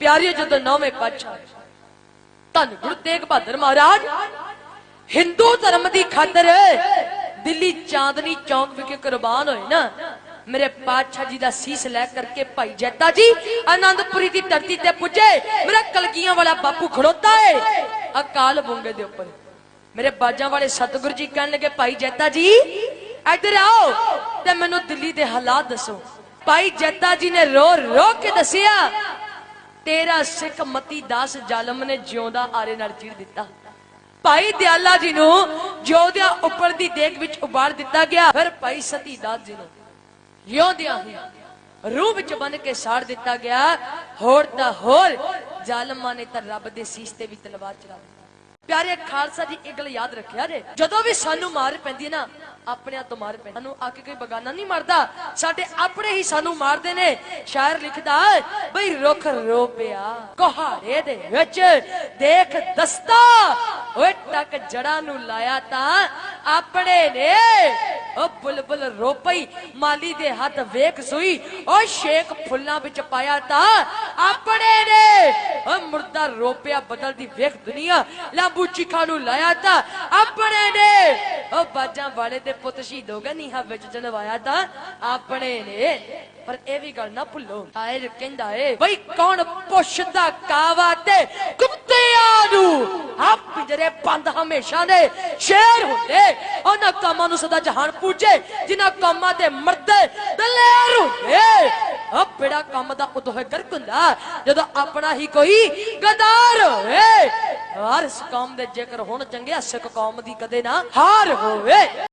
ਪਿਆਰੀ ਜਦੋਂ ਨੌਵੇਂ ਪਾਤਸ਼ਾਹ। ਧੰਨ ਗੁਰੂ ਤੇਗ ਬਹਾਦਰ ਮਹਾਰਾਜ। ਹਿੰਦੂ ਧਰਮ ਦੀ ਖਾਤਰ ਦਿੱਲੀ ਚਾਂਦਨੀ ਚੌਂਕ ਵਿਖੇ ਕੁਰਬਾਨ ਹੋਏ ਨਾ। ਮੇਰੇ ਪਾਤਸ਼ਾਹ ਜੀ ਦਾ ਸੀਸ ਲੈ ਕਰਕੇ ਭਾਈ ਜੱਤਾ ਜੀ ਆਨੰਦਪੁਰੀ ਦੀ ਧਰਤੀ ਤੇ ਪੁੱਜੇ। ਮੇਰਾ ਕਲਗੀਆਂ ਵਾਲਾ ਬਾਪੂ ਖੜੋਤਾ ਏ। ਅਕਾਲ ਬੁੰਗੇ ਦੇ ਉੱਪਰ। ਮੇਰੇ ਬਾਜਾਂ ਵਾਲੇ ਸਤਿਗੁਰੂ ਜੀ ਕਹਿਣ ਲੱਗੇ, ਭਾਈ ਜੈਤਾ ਜੀ, ਇੱਧਰ ਆਓ ਤੇ ਮੈਨੂੰ ਦਿੱਲੀ ਦੇ ਹਾਲਾਤ ਦੱਸੋ। ਭਾਈ ਜੈਤਾ ਜੀ ਨੇ ਰੋ ਰੋ ਕੇ ਦੱਸਿਆ ਤੇਰਾ ਸਿੱਖ ਮਤੀ ਦਾਸ ਜ਼ਾਲਮ ਨੇ ਜਿਉਂਦਾ ਆਰੇ ਨਾਲ ਚੀਰ ਦਿੱਤਾ। ਭਾਈ ਦਿਆਲਾ ਜੀ ਨੂੰ ਜਿਉਂਦਿਆਂ ਉੱਪਰ ਦੀ ਦੇਗ ਵਿੱਚ ਉਬਾੜ ਦਿੱਤਾ ਗਿਆ, ਫਿਰ ਭਾਈ ਸਤੀ ਦਾਸ ਜੀ ਨੂੰ ਜਿਉਂਦਿਆਂ ਹੀ ਰੂਹ ਵਿੱਚ ਬੰਨ ਕੇ ਸਾੜ ਦਿੱਤਾ ਗਿਆ। ਹੋਰ ਤਾਂ ਹੋਰ, ਜ਼ਾਲਮਾਂ ਨੇ ਤਾਂ ਰੱਬ ਦੇ ਸੀਸ ਤੇ ਵੀ ਤਲਵਾਰ ਚਲਾ ਦਿੱਤੀ। ਪਿਆਰੇ ਖਾਲਸਾ ਜੀ, ਇਹ ਗੱਲ ਯਾਦ ਰੱਖਿਆ ਜੇ? ਜਦੋਂ ਵੀ ਸਾਨੂੰ ਮਾਰ ਪੈਂਦੀ ਹੈ ਨਾ ਆਪਣਿਆਂ ਤੋਂ ਮਾਰ ਪੈਂਦੀ ਸਾਨੂੰ ਆ ਕੇ ਕੋਈ ਬਗਾਨਾ ਨਹੀਂ ਮਰਦਾ। ਸਾਡੇ ਆਪਣੇ ਹੀ ਸਾਨੂੰ ਮਾਰਦੇ ਨੇ। ਸ਼ਾਇਰ ਲਿਖਦਾ ਬਈ ਰੁੱਖ ਰੋ ਪਿਆ ਕੋਹਾੜੇ ਦੇ ਵਿੱਚ ਦੇਖ ਦਸਤਾ। ਓਏ ਟਕ ਜੜਾਂ ਨੂੰ ਲਾਇਆ ਤਾਂ ਆਪਣੇ ਨੇ ਓ ਬੁਲਬੁਲ ਰੋ ਪਈ ਮਾਲੀ ਦੇ ਹੱਥ ਵੇਖ ਸੂਈ। ਓ ਸ਼ੇਖ ਫੁੱਲਾਂ ਵਿੱਚ ਪਾਇਆ ਤਾਂ ਆਪਣੇ ਨੇ ਓ ਮੁਰਦਾ ਰੋਪਿਆ ਬਦਲ ਦੀ ਵੇਖ ਦੁਨੀਆ। ਲਾਂਬੂ ਚਿਖਾ ਨੂੰ ਲਾਇਆ ਤਾਂ ਆਪਣੇ ਨੇ ਬਾਜਾਂ ਵਾਲੇ ਦੇ ਪੁੱਤ ਸ਼ਹੀਦ ਹੋ ਗਏ, ਨੀਹਾਂ ਵਿੱਚ ਜਨਵਾਇਆ ਤਾਂ ਆਪਣੇ ਨੇ। ਪਰ ਇਹ ਵੀ ਗੱਲ ਨਾ ਭੁੱਲੋ। ਆਏ ਕਹਿੰਦਾ ਏ, ਬਈ ਕੌਣ ਪੁੱਛਦਾ ਕਾਵਾ ਤੇ? ਕੁੱਤਿਆਂ ਨੂੰ ਆ ਪਿੰਜਰੇ ਬੰਦ ਹਮੇਸ਼ਾ ਦੇ ਸ਼ੇਰ ਹੁੰਦੇ। ਉਹਨਾਂ ਕੰਮਾਂ ਨੂੰ ਸਦਾ ਜਹਾਨ ਪੂਜੇ, ਜਿਨ੍ਹਾਂ ਕੰਮਾਂ ਤੇ ਮਰਦੇ ਦਲੇਰ ਹੁੰਦੇ। ਆ ਬੜਾ ਕੰਮ ਦਾ ਉਦੋਂ ਹੈ ਗਰਕ ਹੁੰਦਾ, ਜਦੋਂ ਆਪਣਾ ਹੀ ਕੋਈ ਗਦਾਰ ਹੋਵੇ। ਹਰ ਇਸ ਕੌਮ ਦੇ ਜੇਕਰ ਹੁਣ ਚੰਗਿਆ ਸਿੱਖ ਕੌਮ ਦੀ ਕਦੇ ਨਾ ਹਾਰ ਹੋਵੇ।